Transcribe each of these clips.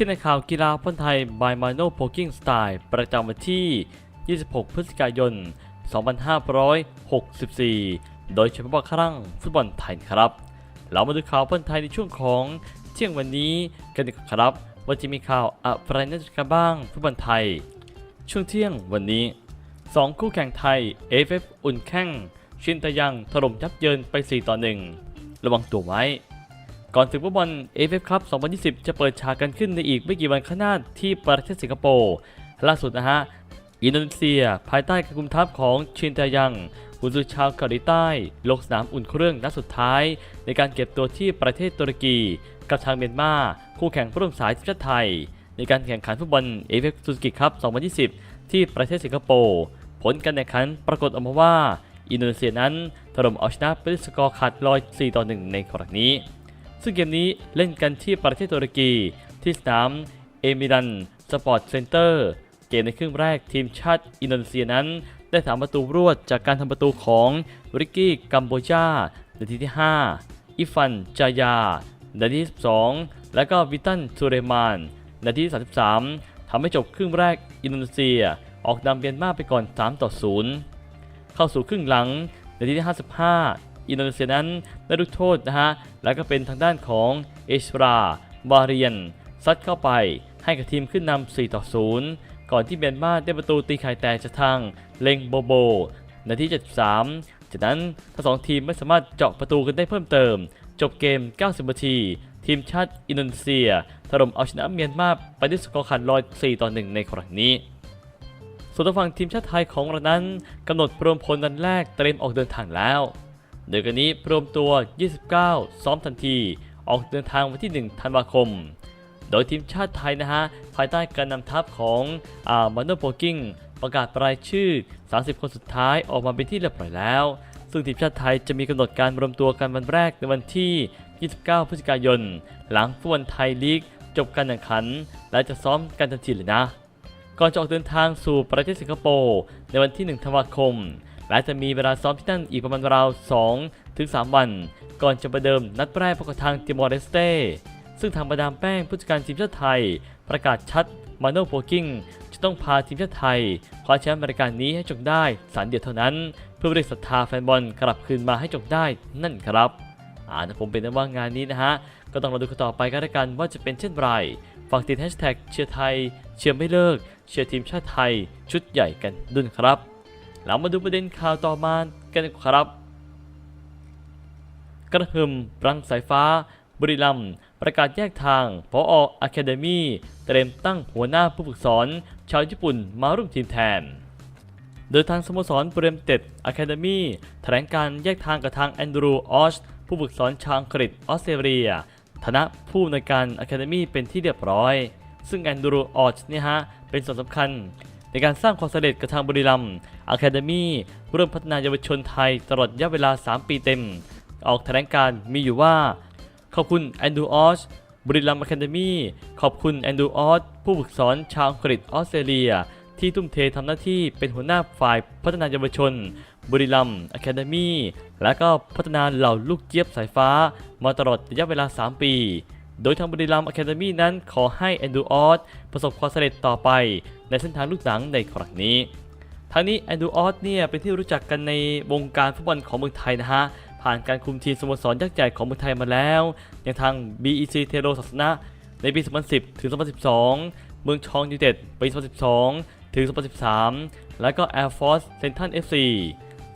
ที่ในข่าวกีฬาพ่นไทย by Mano Poking Style ประจำวันที่ 26 พฤศจิกายน 2564 โดยเฉพาะครั้งฟุตบอลไทยครับ เรามาดูข่าวพ่นไทยในช่วงของเที่ยงวันนี้กันดีกว่าครับ ว่าจะมีข่าวอะไรน่าจะกันบ้างฟุตบอลไทย ช่วงเที่ยงวันนี้ 2 คู่แข่งไทย AFF อุ่นแข่งชินตะยังถล่มยับเยินไป 4 ต่อ 1 ระวังตัวไว้ ก่อนศึกฟุตบอล AFF ครับ2020 จะเปิดฉากกันขึ้นในอีกไม่กี่วันข้างหน้าที่ประเทศสิงคโปร์ล่าสุดนะฮะ อินโดนีเซีย ภายใต้การคุมทัพของชินตะยังกุนซือชาวเกาหลีใต้ ลงสนามอุ่นเครื่องนัดสุดท้าย ในการเก็บตัวที่ประเทศตุรกี กับทางเมียนมาคู่แข่งร่วมสายทีมชาติไทย ในการแข่งขันฟุตบอล AFF ซูซูกิครับ2020 ที่ประเทศสิงคโปร์ผลการแข่งขันปรากฏออกมาว่าอินโดนีเซียนั้นถล่มเอาชนะไปด้วยสกอร์ขาดลอย 4 ต่อ 1 ในครั้งนี้ ซึ่งเกมนี้เล่นกันที่ประเทศตุรกี ที่สนามเอมิรันสปอร์ตเซ็นเตอร์เกมในครึ่งแรกทีมชาติอินโดนีเซียนั้น ได้สามประตูรวดจากการทำประตูของริกกี้กัมโบจานาทีที่ 5 อิฟันจายานาทีที่12 และก็วิตันทูเรมานนาทีที่33ทำให้จบครึ่งแรกอินโดนีเซีย ออกนำเมียนมาไปก่อน 3 ต่อ 0 เข้าสู่ครึ่งหลังนาทีที่ 55 อินโดนีเซียนั้นได้ลูกโทษนะฮะ แล้วก็เป็นทางด้านของเอชราบาเรียนซัดเข้าไปให้กับทีมขึ้นนำ4ต่อ0ก่อนที่เมียนมาได้ประตูตีไข่แตกจากทางเลงโบโบนาที73 จากนั้นทั้งสองทีมไม่สามารถเจาะประตูกันได้เพิ่มเติม จบเกม 90 นาที ทีมชาติอินโดนีเซียถล่มเอาชนะเมียนมาไปด้วยสกอร์ขาดลอย 4 ต่อ 1 ในครั้งนี้ส่วนทางฝั่งทีมชาติไทยของเรานั้นกำหนดรวมพลนันแรกเตรียมออกเดินทางแล้ว โดยกันนี้รวมตัว 29 ซ้อมทันที ออกเดินทางวันที่ 1 ธันวาคม โดยทีมชาติไทยนะฮะ ภายใต้การนำทัพของอ่ามันโนโปกิ้งประกาศรายชื่อ 30 คนสุดท้ายออกมาเป็นที่เรียบร้อยแล้ว ซึ่งทีมชาติไทยจะมีกำหนดการรวมตัวกันวันแรกในวันที่ 29 พฤศจิกายน หลังฟุตบอลไทยลีก จบการแข่งขัน และจะซ้อมกันทันทีเลยนะ ก่อนจะออกเดินทางสู่ประเทศสิงคโปร์ในวันที่ 1 ธันวาคม และจะมีเวลาซ้อมที่นั่นอีกประมาณราว2ถึง3วัน ก่อนจะประเดิมนัดแรกพบกับทางติมอร์เลสเต้ซึ่งทางประดามแป้งผู้จัดการทีมชาติไทย ประกาศชัดมาโนโพกิ้งจะต้องพาทีมชาติไทยคว้าแชมป์รายการนี้ให้จงได้สารเดียวเท่านั้น เพื่อเรียกศรัทธาแฟนบอลกลับคืนมาให้จงได้นั่นครับอ่านะผมเป็นว่างานนี้นะฮะ ก็ต้องรอดูกันต่อไปกันแล้วกันว่าจะเป็นเช่นไรฝากติดแฮชแท็กเชียร์ไทย เชียร์ไม่เลิก เชียร์ทีมชาติไทย ชุดใหญ่กันด้วยนครับ เรามาดูประเด็นข่าวต่อมากันครับ กระหึ่มรังสายฟ้า บุรีรัมย์ประกาศแยกทางพออะคาเดมี่เตรียมตั้งหัวหน้าผู้ฝึกสอน ชาวญี่ปุ่นมาร่วมทีมแทน โดยทางสโมสรเบรมเต็ดอะคาเดมี่แถลงการแยกทางกับทางแอนดรูออชผู้ฝึกสอนชาวอังกฤษออสเตรเลียฐานะผู้ในการอะคาเดมี่เป็นที่เรียบร้อย ซึ่งแอนดรูออชเนี่ยฮะ เป็นส่วนสำคัญในการสร้างความสำเร็จกับทางบุรีรัมย์ อะคาเดมี่เริ่มพัฒนาเยาวชนไทยตลอดระยะเวลา 3 ปีเต็ม ออกแถลงการมีอยู่ว่า ขอบคุณแอนดูออสบุรีรัมอะคาเดมี่ขอบคุณแอนดูออสผู้ฝึกสอนชาวอังกฤษออสเตรเลีย ที่ทุ่มเททำหน้าที่เป็นหัวหน้าฝ่ายพัฒนาเยาวชนบุรีรัมอะคาเดมี่และก็พัฒนาเหล่าลูกเจี๊ยบสายฟ้า มาตลอดระยะเวลา 3 ปี โดยทางบุรีรัมอะคาเดมี่นั้นขอให้แอนดูออสประสบความสำเร็จต่อไป ในเส้นทางลูกหนังในครั้งนี้ ทั้งนี้แอนดูออสเนี่ยเป็นที่รู้จักกันในวงการฟุตบอลของเมืองไทยนะฮะ ผ่านการคุมทีมสโมสรยักษ์ใหญ่ของเมืองไทยมาแล้วอย่างทาง BEC เทโรศาสนะในปี 2010 ถึง 2012 เมืองชองยูเต็ดปี 2012 ถึง 2013 แล้วก็ Air Force Central FC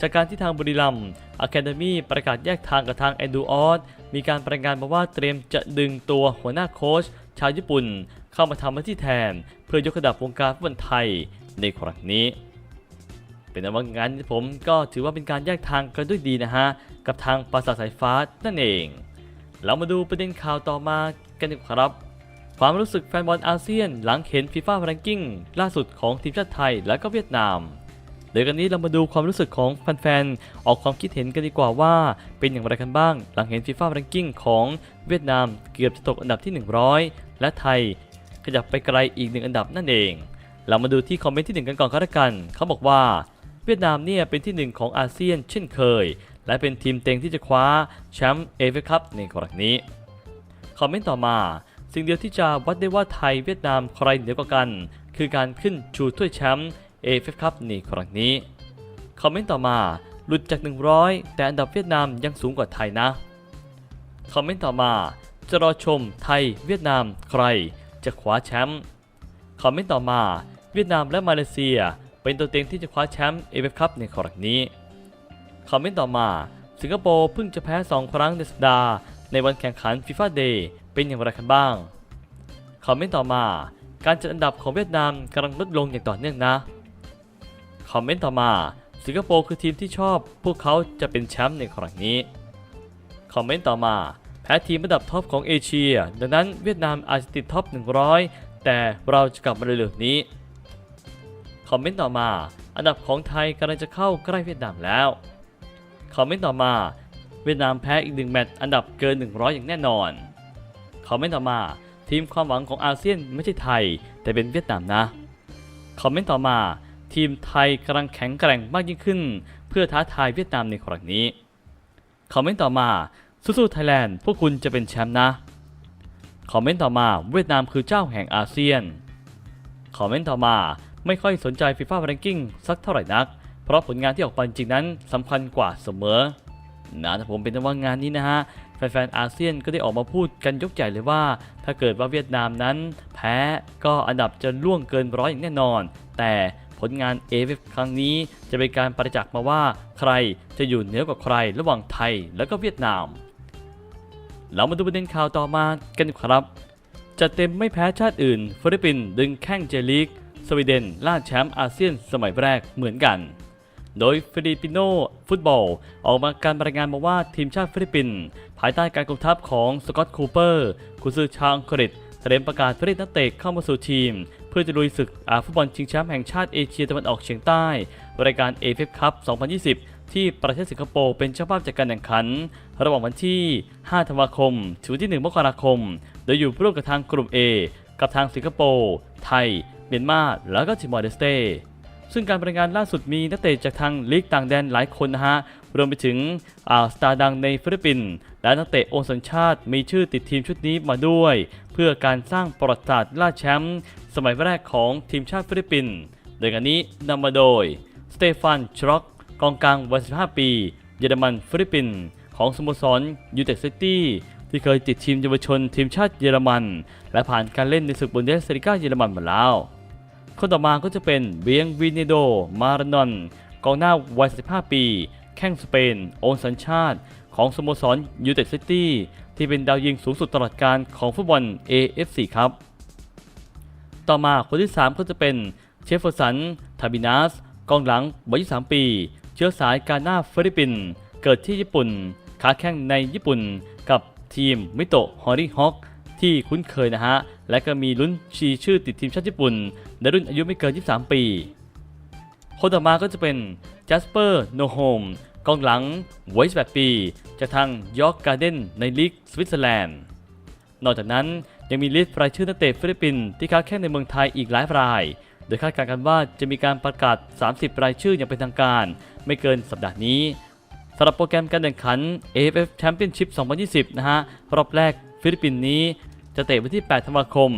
จากการที่ทางบุรีรัมย์อะคาเดมี่ประกาศแยกทางกับทางแอนดูออสมีการประกาศมาว่าเตรียมจะดึงตัวหัวหน้าโค้ชชาวญี่ปุ่น เข้ามาทำหน้าที่แทน เพื่อยกระดับวงการฟุตบอลไทยในครั้งนี้ เป็นอันว่างั้นผมก็ถือว่าเป็นการแยกทางกันด้วยดีนะฮะ กับทางปราสาทสายฟ้านั่นเอง เรามาดูประเด็นข่าวต่อมากันดีกว่าครับ ความรู้สึกแฟนบอลอาเซียนหลังเห็นฟีฟ่าแรงกิ้งล่าสุดของทีมชาติไทยและก็เวียดนามเดี๋ยวกันนี้เรามาดูความรู้สึกของแฟนๆ ออกความคิดเห็นกันดีกว่าว่า เป็นอย่างไรกันบ้าง หลังเห็นฟีฟ่าแรงกิ้งของเวียดนามเกือบจะตกอันดับที่ 100 และไทยขยับไปไกลอีกหนึ่งอันดับนั่นเอง เรามาดูที่คอมเมนต์ที่หนึ่งกันก่อนก็แล้วกัน เขาบอกว่า เวียดนามเนี่ยเป็นที่หนึ่งของอาเซียนเช่นเคย และเป็นทีมเต็งที่จะคว้าแชมป์เอเวอร์คัพในครั้งนี้ คอมเมนต์ต่อมา สิ่งเดียวที่จะวัดได้ว่าไทยเวียดนามใครเหนือกว่ากัน คือการขึ้นชูถ้วยแชมป์เอฟเอฟคัพในครั้งนี้ คอมเมนต์ต่อมาหลุดจาก 100 แต่อันดับเวียดนามยังสูงกว่าไทยนะ คอมเมนต์ต่อมา จะรอชมไทยเวียดนามใครจะคว้าแชมป์ คอมเมนต์ต่อมา เวียดนามและมาเลเซีย เป็นตัวเต็งที่จะคว้าแชมป์เอฟเอฟคัพในครั้งนี้คอมเมนต์ต่อมา สิงคโปร์เพิ่งจะแพ้ 2 ครั้งในสัปดาห์ ในวันแข่งขันฟีฟ่าเดย์เป็นอย่างไรกันบ้าง คอมเมนต์ต่อมา การจัดอันดับของเวียดนามกำลังลดลงอย่างต่อเนื่องนะ คอมเมนต์ต่อมา สิงคโปร์คือทีมที่ชอบ พวกเขาจะเป็นแชมป์ในครั้งนี้ คอมเมนต์ต่อมา แพ้ทีมระดับท็อปของเอเชีย ดังนั้นเวียดนามอาจจะติดท็อป 100 แต่เราจะกลับมาเร็วๆนี้ คอมเมนต์ต่อมา อันดับของไทยกำลังจะเข้าใกล้เวียดนามแล้ว คอมเมนต์ต่อมา เวียดนามแพ้อีกหนึ่งแมตช์อันดับเกิน 100 อย่างแน่นอน คอมเมนต์ต่อมา ทีมความหวังของอาเซียนไม่ใช่ไทย แต่เป็นเวียดนามนะ คอมเมนต์ต่อมา ทีมไทยกำลังแข็งแกร่งมากยิ่งขึ้น เพื่อท้าทายเวียดนามในครั้งนี้ คอมเมนต์ต่อมาสู้ๆไทยแลนด์พวกคุณจะเป็นแชมป์นะ คอมเมนต์ต่อมาเวียดนามคือเจ้าแห่งอาเซียน คอมเมนต์ต่อมา ไม่ค่อยสนใจ FIFA Ranking สักเท่าไหร่นัก เพราะผลงานที่ออกมาจริงนั้นสำคัญกว่าเสมอนะแต่ผมเป็นว่างานนี้นะฮะแฟนๆอาเซียนก็ได้ออกมาพูดกันยกใหญ่เลยว่า ถ้าเกิดว่าเวียดนามนั้น แพ้ก็อันดับจะล่วงเกินร้อยอย่างแน่นอน แต่ผลงาน a f ฟครั้งนี้จะเป็นการประจักษ์มาว่าใครจะอยู่เหนือกว่าใครระหว่างไทยและก็เวียดนาม เรามาดูประเด็นข่าวต่อมากันครับจัดเต็มไม่แพ้ชาติอื่นฟิลิปปินส์ดึงแข้งเจลีก สวีเดนล่าแชมป์อาเซียนสมัยแรกเหมือนกัน โดยฟิลิปปิโนฟุตบอล ออกมาการรายงานมาว่าทีมชาติฟิลิปปินส์ภายใต้การกำทัพของสกอตต์คูเปอร์กุซือชาวอังกฤษเตรียมประกาศเรียกนักเตะเข้ามาสู่ทีม เพื่อจะลุยศึกอาฟุตบอลชิงแชมป์แห่งชาติเอเชียตะวันออกเฉียงใต้ รายการ AFF Cup 2020 ที่ประเทศสิงคโปร์เป็นเจ้าภาพจัดการแข่งขัน ระหว่างวันที่ 5 ธันวาคม ถึงวันที่ 1 มกราคม โดยอยู่ร่วมกับทางกลุ่ม A กับทางสิงคโปร์ ไทย มียนมาแล้วก็ทิมอร์เดสเตซึ่งการรายงานล่าสุดมีนักเตะจากทางลีกต่างแดนหลายคนนะฮะ รวมไปถึงอาสตาร์ดังในฟิลิปปินส์และนักเตะโอนสัญชาติมีชื่อติดทีมชุดนี้มาด้วย เพื่อการสร้างประวัติศาสตร์ล่าแชมป์สมัยแรกของทีมชาติฟิลิปปินส์โดยงานนี้นำมาโดยสเตฟานชร็อกกองกลางวัย 15 ปี เยอรมันฟิลิปปินส์ของสโมสรยูเต็ดซิตี้ที่เคยติดทีมเยาวชนทีมชาติเยอรมัน และผ่านการเล่นในศึกบุนเดสลิก้าเยอรมันมาแล้ว คนต่อมาก็จะเป็นเบียงวินิโด มารานอนกองหน้าวัย 15 ปี แข้งสเปน โอนสัญชาติ ของสโมสรยูเต็ดซิตี้ที่เป็นดาวยิงสูงสุดตลอดการของฟุตบอล AFC ครับ ต่อมาคนที่ 3 ก็จะเป็นเชฟเฟอร์สัน ทาบินัส กองหลังวัย 23 ปี เชื้อสายกาหน้าฟิลิปปินส์เกิดที่ญี่ปุ่นค้าแข้งในญี่ปุ่น กับทีมมิโตะฮอริฮอก ที่คุ้นเคยนะฮะ และก็มีลุ้นชีชื่อติดทีมชาติญี่ปุ่น ในรุ่นอายุไม่เกิน 23 ปี คนต่อมาก็จะเป็นจัสเปอร์โนโฮมกองหลังวัย18ปี จากทางยอร์กการ์เดนในลีกสวิตเซอร์แลนด์ นอกจากนั้นยังมีลิสต์รายชื่อนักเตะฟิลิปปินส์ที่ค้าแข่งในเมืองไทยอีกหลายราย โดยคาดการณ์กันว่าจะมีการประกาศ 30 รายชื่ออย่างเป็นทางการ ไม่เกินสัปดาห์นี้สำหรับโปรแกรมการแข่งขัน AFF Championship 2020 นะฮะ รอบแรกฟิลิปปินส์นี้ จะเตะวันที่ 8 ธันวาคม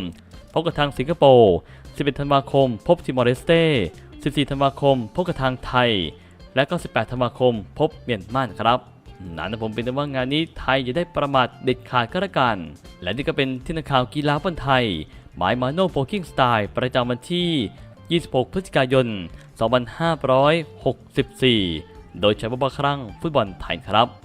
พบกับทางสิงคโปร์ 11 ธันวาคม พบทิมอร์เลสเต้ 14 ธันวาคม พบกับทางไทย และก็ 18 ธันวาคม พบเมียนมาครับนั่นะผมเป็นแต่ว่างานนี้ไทยจะได้ประมาทเด็ดขาดก็แล้วกัน และนี่ก็เป็นที่นักข่าวกีฬาบอลไทย หมายมาโนโปกิ้งสไตล์ประจำวันที่ 26 พฤศจิกายน 2564 โดยใช้บอลครั้งฟุตบอลไทยครับ